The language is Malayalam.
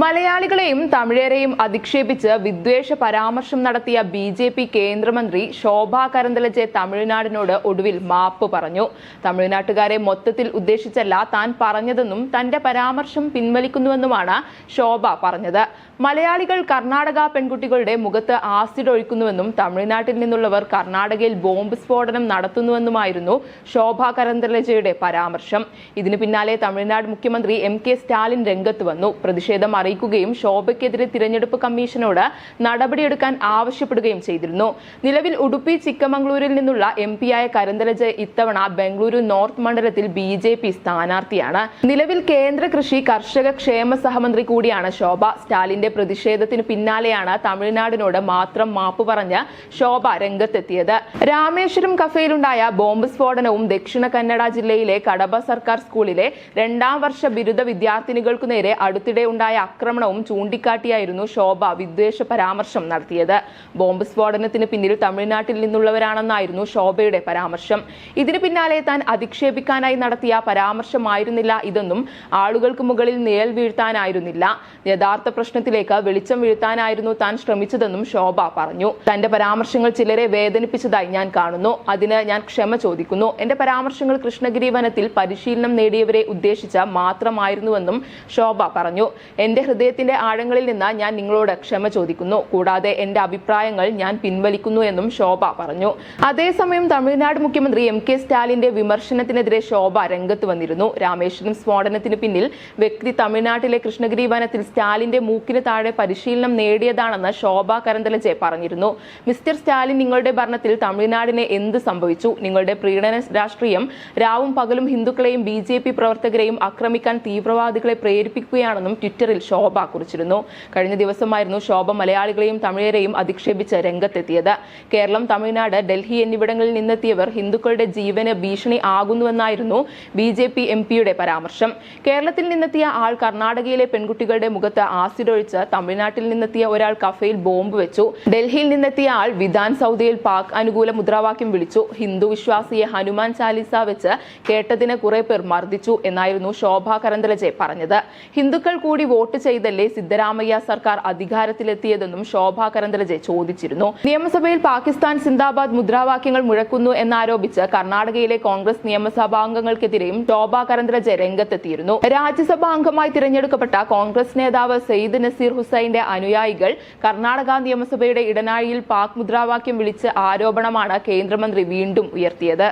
മലയാളികളെയും തമിഴരെയും അധിക്ഷേപിച്ച് വിദ്വേഷ പരാമർശം നടത്തിയ ബി ജെ പി കേന്ദ്രമന്ത്രി ശോഭാ കരന്തലജെ തമിഴ്നാടിനോട് ഒടുവിൽ മാപ്പ് പറഞ്ഞു. തമിഴ്നാട്ടുകാരെ മൊത്തത്തിൽ ഉദ്ദേശിച്ചല്ല താൻ പറഞ്ഞതെന്നും തന്റെ പരാമർശം പിൻവലിക്കുന്നുവെന്നുമാണ് ശോഭ പറഞ്ഞത്. മലയാളികൾ കർണാടക പെൺകുട്ടികളുടെ മുഖത്ത് ആസിഡ് ഒഴിക്കുന്നുവെന്നും തമിഴ്നാട്ടിൽ നിന്നുള്ളവർ കർണാടകയിൽ ബോംബ് സ്ഫോടനം നടത്തുന്നുവെന്നുമായിരുന്നു ശോഭ കരന്തലജയുടെ പരാമർശം. ഇതിനു പിന്നാലെ തമിഴ്നാട് മുഖ്യമന്ത്രി എം കെ സ്റ്റാലിൻ രംഗത്ത് വന്നു. പ്രതിഷേധം അറിയിക്കുകയും ശോഭയ്ക്കെതിരെ തിരഞ്ഞെടുപ്പ് കമ്മീഷനോട് നടപടിയെടുക്കാൻ ആവശ്യപ്പെടുകയും ചെയ്തിരുന്നു. നിലവിൽ ഉടുപ്പി ചിക്കമംഗ്ലൂരിൽ നിന്നുള്ള എം പിയായ കരന്തലജ ഇത്തവണ ബംഗളൂരു നോർത്ത് മണ്ഡലത്തിൽ ബി ജെ പി സ്ഥാനാർത്ഥിയാണ്. നിലവിൽ കേന്ദ്ര കൃഷി കർഷക ക്ഷേമ സഹമന്ത്രി കൂടിയാണ് ശോഭ. സ്റ്റാലിന്റെ പ്രതിഷേധത്തിന് പിന്നാലെയാണ് തമിഴ്നാടിനോട് മാത്രം മാപ്പ് പറഞ്ഞ് ശോഭ രംഗത്തെത്തിയത്. രാമേശ്വരം കഫേയിലുണ്ടായ ബോംബ് സ്ഫോടനവും ദക്ഷിണ കന്നഡ ജില്ലയിലെ കടബ സർക്കാർ സ്കൂളിലെ രണ്ടാം വർഷ ബിരുദ വിദ്യാർത്ഥിനികൾക്കു നേരെ അടുത്തിടെ ഉണ്ടായ ആക്രമണവും ചൂണ്ടിക്കാട്ടിയായിരുന്നു ശോഭ വിദ്വേഷ പരാമർശം നടത്തിയത്. ബോംബ് സ്ഫോടനത്തിന് പിന്നിൽ തമിഴ്നാട്ടിൽ നിന്നുള്ളവരാണെന്നായിരുന്നു ശോഭയുടെ പരാമർശം. ഇതിന് പിന്നാലെ താൻ അധിക്ഷേപിക്കാനായി നടത്തിയ പരാമർശമായിരുന്നില്ല ഇതെന്നും ആളുകൾക്ക് മുകളിൽ നിഴൽ വീഴ്ത്താനായിരുന്നില്ല. യഥാർത്ഥ പ്രശ്നത്തിലേക്ക് വെളിച്ചം വീഴ്ത്താനായിരുന്നു താൻ ശ്രമിച്ചതെന്നും ശോഭ പറഞ്ഞു. തന്റെ പരാമർശങ്ങൾ ചിലരെ വേദനിപ്പിച്ചതായി ഞാൻ കാണുന്നു. അതിന് ഞാൻ ക്ഷമ ചോദിക്കുന്നു. എന്റെ പരാമർശങ്ങൾ കൃഷ്ണഗിരി വനത്തിൽ പരിശീലനം നേടിയവരെ ഉദ്ദേശിച്ച മാത്രമായിരുന്നുവെന്നും ശോഭ പറഞ്ഞു. എന്റെ ഹൃദയത്തിന്റെ ആഴങ്ങളിൽ നിന്ന് ഞാൻ നിങ്ങളോട് ക്ഷമ ചോദിക്കുന്നു. കൂടാതെ എന്റെ അഭിപ്രായങ്ങൾ ഞാൻ പിൻവലിക്കുന്നു എന്നും ശോഭ പറഞ്ഞു. അതേസമയം തമിഴ്നാട് മുഖ്യമന്ത്രി എം കെ സ്റ്റാലിന്റെ വിമർശനത്തിനെതിരെ ശോഭ രംഗത്ത് വന്നിരുന്നു. രാമേശ്വരം സ്ഫോടനത്തിന് പിന്നിൽ വ്യക്തി തമിഴ്നാട്ടിലെ കൃഷ്ണഗിരി വനത്തിൽ സ്റ്റാലിന്റെ മൂക്കിന് താഴെ പരിശീലനം നേടിയതാണെന്ന് ശോഭ കരന്തലജെ പറഞ്ഞിരുന്നു. മിസ്റ്റർ സ്റ്റാലിൻ നിങ്ങളുടെ ഭരണത്തിൽ തമിഴ്നാടിനെ എന്ത് സംഭവിച്ചു? നിങ്ങളുടെ പ്രീണന രാഷ്ട്രീയം രാവും പകലും ഹിന്ദുക്കളെയും ബി പ്രവർത്തകരെയും ആക്രമിക്കാൻ തീവ്രവാദികളെ പ്രേരിപ്പിക്കുകയാണെന്നും ട്വിറ്ററിൽ ശോഭ കുറിച്ചിരുന്നു. കഴിഞ്ഞ ദിവസമായിരുന്നു ശോഭ മലയാളികളെയും തമിഴരെയും അധിക്ഷേപിച്ച് രംഗത്തെത്തിയത്. കേരളം തമിഴ്നാട് ഡൽഹി എന്നിവിടങ്ങളിൽ നിന്നെത്തിയവർ ഹിന്ദുക്കളുടെ ജീവന് ഭീഷണി ആകുന്നുവെന്നായിരുന്നു ബി ജെ പി എം പിയുടെ പരാമർശം. കേരളത്തിൽ നിന്നെത്തിയ ആൾ കർണാടകയിലെ പെൺകുട്ടികളുടെ മുഖത്ത് ആസിഡ് ഒഴിച്ച് തമിഴ്നാട്ടിൽ നിന്നെത്തിയ ഒരാൾ കഫയിൽ ബോംബ് വെച്ചു. ഡൽഹിയിൽ നിന്നെത്തിയ ആൾ വിധാൻ സൗദയിൽ പാക് അനുകൂല മുദ്രാവാക്യം വിളിച്ചു. ഹിന്ദു വിശ്വാസിയെ ഹനുമാൻ ചാലിസ വെച്ച് കേട്ടതിന് കുറെ പേർ മർദ്ദിച്ചു എന്നായിരുന്നു ശോഭ കരന്തലജെ പറഞ്ഞത്. ഹിന്ദുക്കൾ കൂടി വോട്ട് ചെയ്തല്ലേ സിദ്ധരാമയ്യ സർക്കാർ അധികാരത്തിലെത്തിയതെന്നും ശോഭ കരന്ദ്രജെ ചോദിച്ചിരുന്നു. നിയമസഭയിൽ പാകിസ്ഥാൻ സിന്ദാബാദ് മുദ്രാവാക്യങ്ങൾ മുഴക്കുന്നു എന്നാരോപിച്ച് കർണാടകയിലെ കോൺഗ്രസ് നിയമസഭാംഗങ്ങൾക്കെതിരെയും ശോഭ കരന്തലജെ രംഗത്തെത്തിയിരുന്നു. രാജ്യസഭാ അംഗമായി തിരഞ്ഞെടുക്കപ്പെട്ട കോൺഗ്രസ് നേതാവ് സെയ്ദ് നസീർ ഹുസൈന്റെ അനുയായികൾ കർണാടക നിയമസഭയുടെ ഇടനാഴിയിൽ പാക് മുദ്രാവാക്യം വിളിച്ച് ആരോപണമാണ് കേന്ദ്രമന്ത്രി വീണ്ടും ഉയർത്തിയത്.